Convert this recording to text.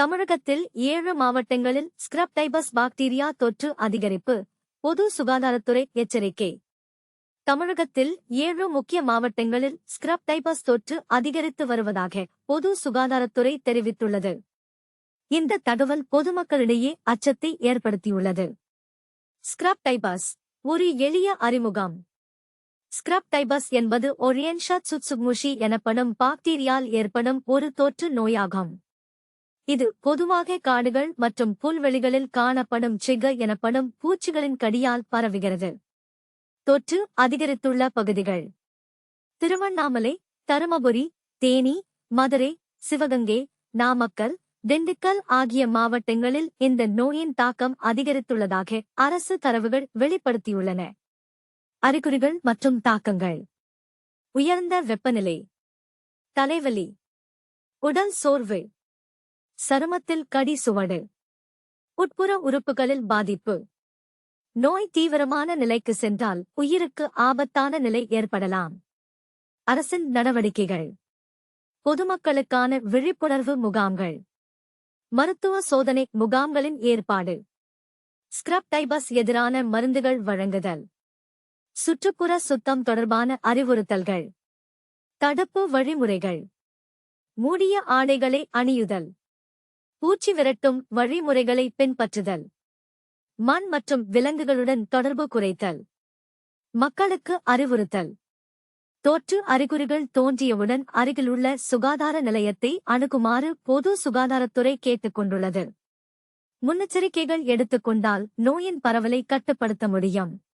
தமிழகத்தில் ஏழு மாவட்டங்களில் ஸ்கிரப் டைபஸ் பாக்டீரியா தொற்று அதிகரிப்பு பொது சுகாதாரத்துறை எச்சரிக்கை. தமிழகத்தில் ஏழு முக்கிய மாவட்டங்களில் ஸ்கிரப் டைபஸ் தொற்று அதிகரித்து வருவதாக பொது சுகாதாரத்துறை தெரிவித்துள்ளது. இந்த தகவல் பொதுமக்களிடையே அச்சத்தை ஏற்படுத்தியுள்ளது. ஸ்கிரப் டைபஸ் ஒரு எளிய அறிமுகம். ஸ்கிரப் டைபஸ் என்பது ஒரியன்ஷா சுட்சுமுஷி எனப்படும் பாக்டீரியால் ஏற்படும் ஒரு தொற்று நோயாகும். இது பொதுவாக காடுகள் மற்றும் புல்வெளிகளில் காணப்படும் சிக எனப்படும் பூச்சிகளின் கடியால் பரவுகிறது. தொற்று அதிகரித்துள்ள பகுதிகள். திருவண்ணாமலை தருமபுரி தேனி மதுரை சிவகங்கை நாமக்கல் திண்டுக்கல் ஆகிய மாவட்டங்களில் இந்த நோயின் தாக்கம் அதிகரித்துள்ளதாக அரசு தரவுகள் வெளிப்படுத்தியுள்ளன. அறிகுறிகள் மற்றும் தாக்கங்கள். உயர்ந்த வெப்பநிலை. தலைவலி. உடல் சோர்வு. சருமத்தில் கடி சுவடு. உட்புற உறுப்புகளில் பாதிப்பு. நோய் தீவிரமான நிலைக்கு சென்றால் உயிருக்கு ஆபத்தான நிலை ஏற்படலாம். அரசின் நடவடிக்கைகள். பொதுமக்களுக்கான விழிப்புணர்வு முகாம்கள். மருத்துவ சோதனை முகாம்களின் ஏற்பாடு. ஸ்கிரப் டைபஸ் எதிரான மருந்துகள் வழங்குதல். சுற்றுப்புற சுத்தம் தொடர்பான அறிவுறுத்தல்கள். தடுப்பு வழிமுறைகள். மூடிய ஆடைகளை அணியுதல். பூச்சி விரட்டும் வழிமுறைகளை பின்பற்றுதல். மண் மற்றும் விலங்குகளுடன் தொடர்பு குறைத்தல். மக்களுக்கு அறிவுறுத்தல். தொற்று அறிகுறிகள் தோன்றியவுடன் அருகிலுள்ள சுகாதார நிலையத்தை அணுகுமாறு பொது சுகாதாரத்துறை கேட்டுக் கொண்டுள்ளது. முன்னெச்சரிக்கைகள் எடுத்துக்கொண்டால் நோயின் பரவலை கட்டுப்படுத்த முடியும்.